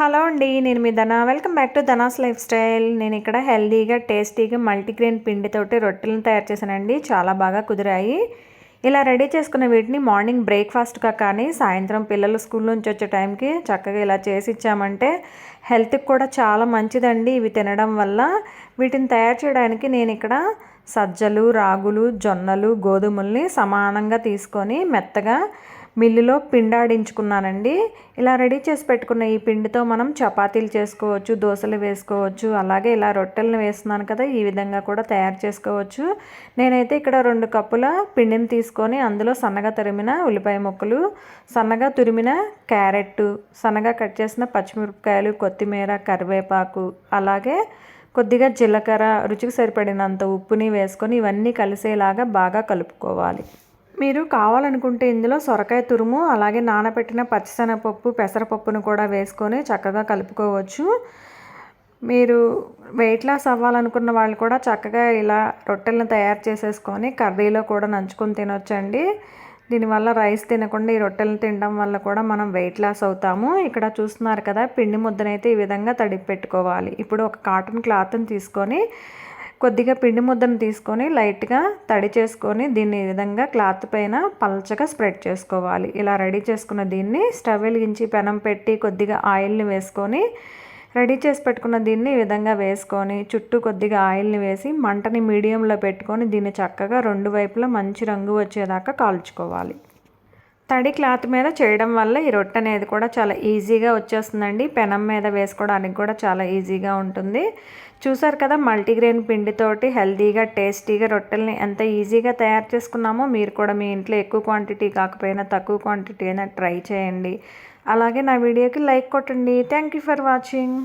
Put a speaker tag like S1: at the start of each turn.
S1: Hello అండి నేను మీ Dhana. Welcome back to Dhana's lifestyle. నేను ఇక్కడ హెల్దీగా టేస్టీగా మల్టీగ్రెయిన్ పిండితోటి రొట్టెలను తయారు చేశానండి. చాలా బాగా కుదిరాయి. ఇలా రెడీ చేసుకున్న వీటిని మార్నింగ్ బ్రేక్ఫాస్ట్గా కానీ సాయంత్రం పిల్లలు స్కూల్ నుంచి వచ్చే టైంకి చక్కగా ఇలా చేసి ఇచ్చామంటే హెల్త్కి కూడా చాలా మంచిదండి ఇవి తినడం వల్ల. వీటిని తయారు చేయడానికి నేను ఇక్కడ సజ్జలు రాగులు జొన్నలు గోధుమల్ని సమానంగా తీసుకొని మెత్తగా మిల్లులో పిండాడించుకున్నానండి. ఇలా రెడీ చేసి పెట్టుకున్న ఈ పిండితో మనం చపాతీలు చేసుకోవచ్చు దోశలు వేసుకోవచ్చు అలాగే ఇలా రొట్టెలను వేస్తున్నాను కదా ఈ విధంగా కూడా తయారు చేసుకోవచ్చు. నేనైతే ఇక్కడ రెండు కప్పుల పిండిని తీసుకొని అందులో సన్నగా తరిమిన ఉల్లిపాయ ముక్కలు సన్నగా తురిమిన క్యారెట్ సన్నగా కట్ చేసిన పచ్చిమిరపకాయలు కొత్తిమీర కరివేపాకు అలాగే కొద్దిగా జీలకర్ర రుచికి సరిపడినంత ఉప్పుని వేసుకొని ఇవన్నీ కలిసేలాగా బాగా కలుపుకోవాలి. మీరు కావాలనుకుంటే ఇందులో సొరకాయ తురుము అలాగే నానబెట్టిన పచ్చిశనగపప్పు పెసరపప్పును కూడా వేసుకొని చక్కగా కలుపుకోవచ్చు. మీరు వెయిట్ లాస్ అవ్వాలనుకున్న వాళ్ళు కూడా చక్కగా ఇలా రొట్టెలను తయారు చేసేసుకొని కర్రీలో కూడా నంచుకొని తినొచ్చండి. దీనివల్ల రైస్ తినకుండా ఈ రొట్టెలను తినడం వల్ల కూడా మనం వెయిట్ లాస్ అవుతాము. ఇక్కడ చూస్తున్నారు కదా పిండి ముద్దనైతే ఈ విధంగా తడిపి పెట్టుకోవాలి. ఇప్పుడు ఒక కాటన్ క్లాత్ని తీసుకొని కొద్దిగా పిండి ముద్దను తీసుకొని లైట్గా తడి చేసుకొని దీన్ని ఈ విధంగా క్లాత్ పైన పల్చగా స్ప్రెడ్ చేసుకోవాలి. ఇలా రెడీ చేసుకున్న దీన్ని స్టవ్ వెలిగించి పెనం పెట్టి కొద్దిగా ఆయిల్ని వేసుకొని రెడీ చేసి పెట్టుకున్న దీన్ని ఈ విధంగా వేసుకొని చుట్టూ కొద్దిగా ఆయిల్ని వేసి మంటని మీడియంలో పెట్టుకొని దీన్ని చక్కగా రెండు వైపులా మంచి రంగు వచ్చేదాకా కాల్చుకోవాలి. తడి క్లాత్ మీద చేయడం వల్ల ఈ రొట్టె అనేది కూడా చాలా ఈజీగా వచ్చేస్తుందండి. పెనం మీద వేసుకోవడానికి కూడా చాలా ఈజీగా ఉంటుంది. చూసారు కదా మల్టీగ్రెయిన్ పిండితోటి హెల్తీగా టేస్టీగా రొట్టెల్ని ఎంత ఈజీగా తయారు చేసుకున్నామో మీరు కూడా మీ ఇంట్లో ఎక్కువ క్వాంటిటీ కాకపోయినా తక్కువ క్వాంటిటీ అయినా ట్రై చేయండి. అలాగే నా వీడియోకి లైక్ కొట్టండి. Thank you for watching.